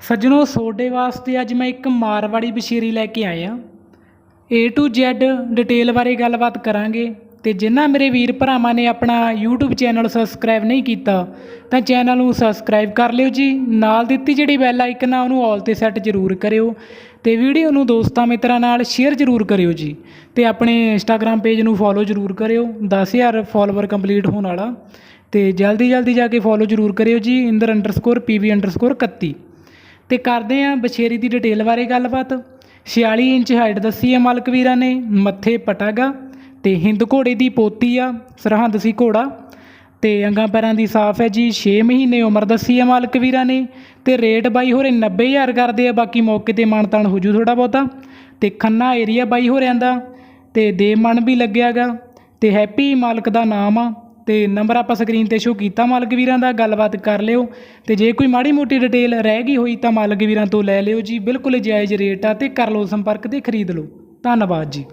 ਸੱਜਣੋ ਸੋਡੇ ਵਾਸਤੇ ਅੱਜ ਮੈਂ ਇੱਕ ਮਾਰਵਾੜੀ ਬਸ਼ੀਰੀ ਲੈ ਕੇ ਆਇਆ। A to Z ਡਿਟੇਲ ਬਾਰੇ ਗੱਲਬਾਤ ਕਰਾਂਗੇ ਤੇ ਜਿਨ੍ਹਾਂ ਮੇਰੇ ਵੀਰ ਭਰਾਵਾਂ ਨੇ ਆਪਣਾ YouTube ਚੈਨਲ ਸਬਸਕ੍ਰਾਈਬ ਨਹੀਂ ਕੀਤਾ, ਤਾਂ ਚੈਨਲ ਨੂੰ ਸਬਸਕ੍ਰਾਈਬ ਕਰ ਲਿਓ ਜੀ। ਨਾਲ ਦਿੱਤੀ ਜਿਹੜੀ ਬੈਲ ਆਈਕਨ ਆ, ਉਹਨੂੰ ਆਲ ਤੇ ਸੈੱਟ ਜ਼ਰੂਰ ਕਰਿਓ। ਤੇ ਵੀਡੀਓ ਨੂੰ ਦੋਸਤਾਂ ਮਿੱਤਰਾਂ ਨਾਲ ਸ਼ੇਅਰ ਜ਼ਰੂਰ ਕਰਿਓ ਜੀ। ਤੇ ਆਪਣੇ Instagram ਪੇਜ ਨੂੰ ਫੋਲੋ ਜ਼ਰੂਰ ਕਰਿਓ। 10000 ਫਾਲੋਅਰ ਕੰਪਲੀਟ ਹੋਣ ਵਾਲਾ। ਤੇ ਜਲਦੀ ਜਲਦੀ ਜਾ ਕੇ ਫੋਲੋ ਜ਼ਰੂਰ ਕਰਿਓ ਜੀ। ਇੰਦਰ_pv_31 ਤੇ ਕਰਦੇ ਹਾਂ ਬਛੇਰੀ ਦੀ ਡਿਟੇਲ ਬਾਰੇ ਗੱਲਬਾਤ। 46 ਇੰਚ ਹਾਈਟ ਦੱਸੀ ਹੈ ਮਾਲਕ ਵੀਰਾਂ ਨੇ, ਮੱਥੇ ਪਟਾਗਾ ਤੇ ਹਿੰਦ ਘੋੜੇ ਦੀ ਪੋਤੀ ਆ, ਸਰਹੰਦ ਸੀ ਘੋੜਾ। ਤੇ ਅੰਗਾਂ ਪੈਰਾਂ ਦੀ ਸਾਫ਼ ਹੈ ਜੀ 6 ਮਹੀਨੇ ਉਮਰ ਦੱਸੀ ਹੈ ਮਾਲਕ ਵੀਰਾਂ ਨੇ। ਤੇ ਰੇਟ ਬਾਈ ਹੋਰੇ 90000 ਕਰਦੇ ਆ, ਬਾਕੀ ਮੌਕੇ ਤੇ ਮਾਨਤਾਨ ਹੋ ਜੂ ਥੋੜਾ ਬਹੁਤਾ। ਤੇ ਖੰਨਾ ਏਰੀਆ ਬਾਈ ਹੋਰਿਆਂ ਦਾ, ਤੇ ਦੇ ਮਨ ਵੀ ਲੱਗਿਆਗਾ ਤੇ ਹੈਪੀ ਮਾਲਕ ਦਾ ਨਾਮ ਆ। ਤੇ ਨੰਬਰ ਆਪਾਂ ਸਕਰੀਨ ਤੇ ਸ਼ੋ ਕੀਤਾ ਮਾਲਕ ਵੀਰਾਂ ਦਾ, ਗੱਲਬਾਤ ਕਰ ਲਿਓ। ਤੇ ਜੇ ਕੋਈ ਮਾੜੀ ਮੋਟੀ ਡਿਟੇਲ ਰਹਿ ਗਈ ਹੋਈ ਤਾਂ ਮਾਲਕ ਵੀਰਾਂ ਤੋਂ ਲੈ ਲਿਓ ਜੀ। ਬਿਲਕੁਲ ਜਾਇਜ਼ ਰੇਟ ਆ ਤੇ ਕਰ ਲਓ ਸੰਪਰਕ ਤੇ ਖਰੀਦ ਲਓ। ਧੰਨਵਾਦ ਜੀ।